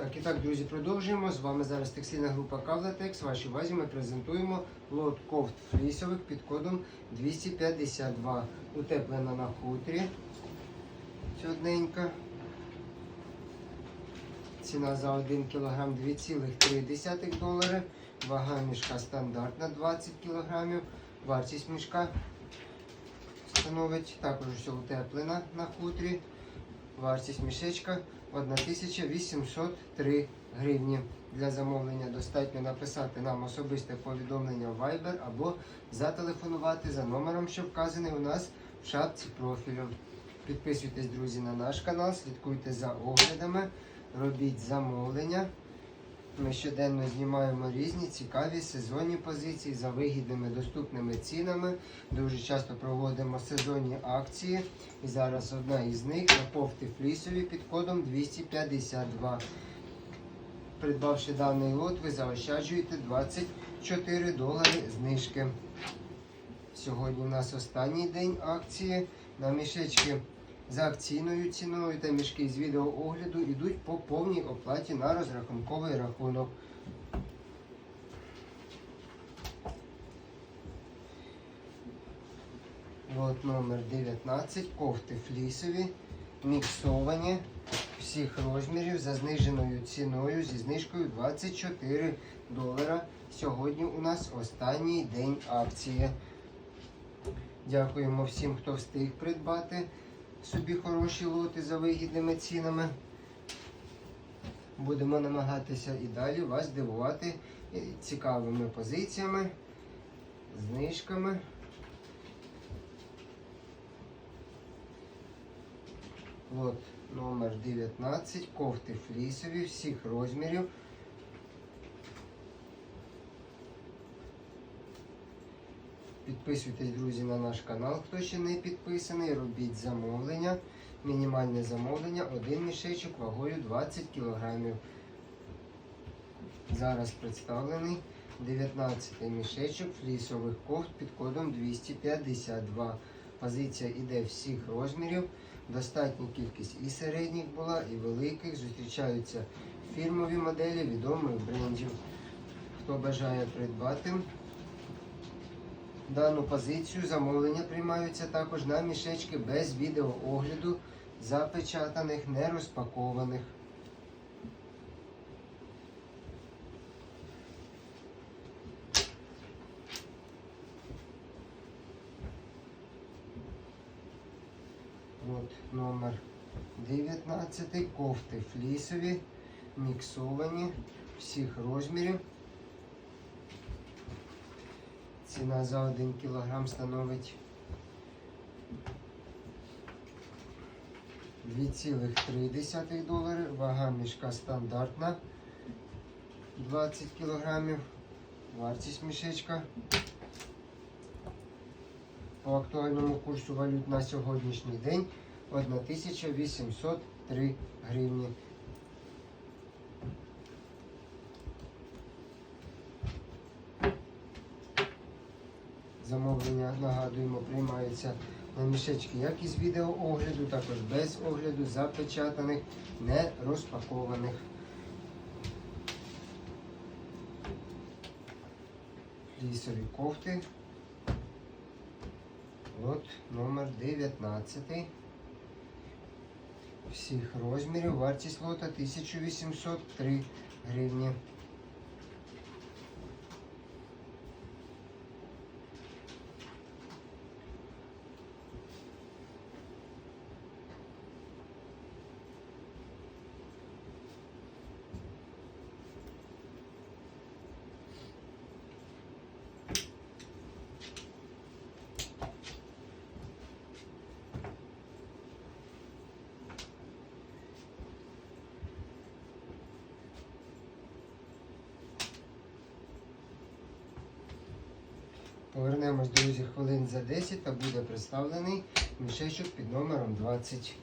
Так, і так, друзі, продовжуємо. З вами зараз текстильна група Кавлатекс. Вашій увазі ми презентуємо лот кофт флісових під кодом 252. Утеплена на хутрі. Чудненька. Ціна за 1 кг 2,3 долари. Вага мішка стандартна 20 кг. Вартість мішка становить також все утеплена на хутрі. Вартість мішечка 1803 гривні. Для замовлення достатньо написати нам особисте повідомлення в Viber або зателефонувати за номером, що вказаний у нас в шапці профілю. Підписуйтесь, друзі, на наш канал, слідкуйте за оглядами, робіть замовлення. Ми щоденно знімаємо різні цікаві сезонні позиції за вигідними доступними цінами. Дуже часто проводимо сезонні акції. І зараз одна із них на кофти флісові під кодом 252. Придбавши даний лот, ви заощаджуєте 24 долари знижки. Сьогодні у нас останній день акції. На мішечки за акційною ціною та мішки з відеоогляду йдуть по повній оплаті на розрахунковий рахунок. Лот номер 19, кофти флісові, міксовані всіх розмірів за зниженою ціною зі знижкою 24 долара. Сьогодні у нас останній день акції. Дякуємо всім, хто встиг придбати собі хороші лоти за вигідними цінами. Будемо намагатися і далі вас дивувати цікавими позиціями, знижками. Лот номер 19, кофти флісові всіх розмірів. Підписуйтесь, друзі, на наш канал, хто ще не підписаний. Робіть замовлення. Мінімальне замовлення, один мішечок вагою 20 кг. Зараз представлений 19 мішечок флісових кофт під кодом 252. Позиція іде всіх розмірів. Достатня кількість і середніх була, і великих. Зустрічаються фірмові моделі відомих брендів. Хто бажає придбати дану позицію, замовлення приймаються також на мішечки без відеоогляду, запечатаних, не розпакованих. От номер 19. Кофти флісові, міксовані всіх розмірів. Ціна за 1 кг становить 2,3 долари. Вага мішка стандартна 20 кг. Вартість мішечка. По актуальному курсу валют на сьогоднішній день 1803 гривні. Замовлення, нагадуємо, приймаються на мішечки як із відеоогляду, також без огляду, запечатаних, не розпакованих. Лісові кофти. Лот номер 19. Всіх розмірів. Вартість лота 1803 гривні. Повернемось, друзі, хвилин за 10 та буде представлений мішечок під номером 20.